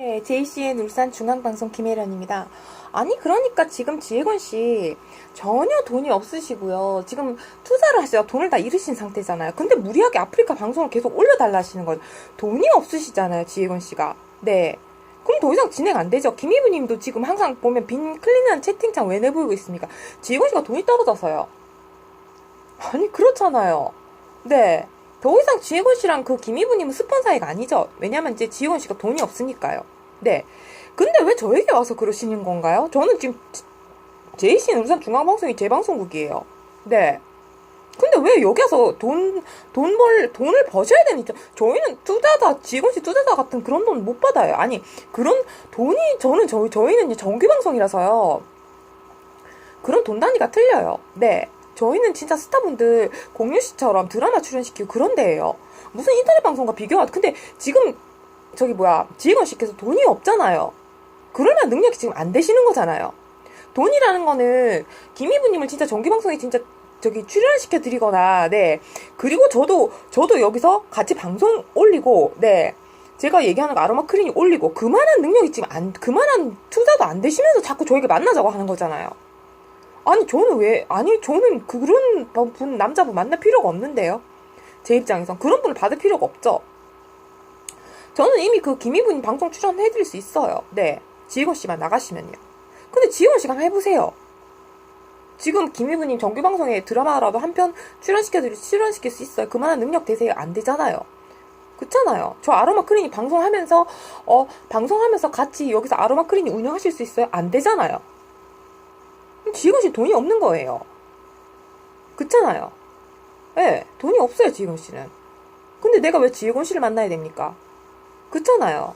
네, JCN 울산 중앙방송 김혜련입니다. 아니, 그러니까 지금 지혜건 씨 전혀 돈이 없으시고요. 지금 투자를 하시다 돈을 다 잃으신 상태잖아요. 근데 무리하게 아프리카 방송을 계속 올려달라 하시는 건 돈이 없으시잖아요, 지혜건 씨가. 네. 그럼 더 이상 진행 안 되죠. 김희부 님도 지금 항상 보면 빈 클린한 채팅창 왜 내보이고 있습니까? 지혜건 씨가 돈이 떨어져서요. 아니, 그렇잖아요. 네. 더 이상 지혜건 씨랑 그 김희부님은 스폰 사이가 아니죠. 왜냐면 이제 지혜건 씨가 돈이 없으니까요. 네. 근데 왜 저에게 와서 그러시는 건가요? 저는 지금 JC는 울산 중앙방송이 제 방송국이에요. 네. 근데 왜 여기 와서 돈, 돈 벌, 돈을 버셔야 되니까. 저희는 투자다, 지혜건 씨 투자다 같은 그런 돈 못 받아요. 아니, 그런 돈이, 저는, 저희, 저희는 정규방송이라서요. 그런 돈 단위가 틀려요. 네. 저희는 진짜 스타분들 공유 씨처럼 드라마 출연시키고 그런 데예요. 무슨 인터넷 방송과 비교하 근데 지금 저기 뭐야 지혜건 씨께서 돈이 없잖아요. 그러면 능력이 지금 안 되시는 거잖아요. 돈이라는 거는 김희부님을 진짜 정기 방송에 진짜 저기 출연시켜 드리거나 네 그리고 저도 저도 여기서 같이 방송 올리고 네 제가 얘기하는 거 아로마 크린이 올리고 그만한 능력이 지금 안 그만한 투자도 안 되시면서 자꾸 저에게 만나자고 하는 거잖아요. 아니 저는 왜 아니 저는 그런 분 남자분 만날 필요가 없는데요. 제 입장에선 그런 분을 받을 필요가 없죠. 저는 이미 그 김희분 방송 출연해드릴 수 있어요. 네, 지희건 씨만 나가시면요. 근데 지희건 씨가 해보세요. 지금 김희부님 정규 방송에 드라마라도 한 편 출연시켜드릴 출연시킬 수 있어요. 그만한 능력 되세요. 안 되잖아요. 그렇잖아요. 저 아로마 클리닉 방송하면서 어 방송하면서 같이 여기서 아로마 클리닉 운영하실 수 있어요? 안 되잖아요. 지희건 씨 돈이 없는 거예요. 그렇잖아요. 예, 네, 돈이 없어요, 지희건 씨는. 근데 내가 왜 지혜건 씨를 만나야 됩니까? 그렇잖아요.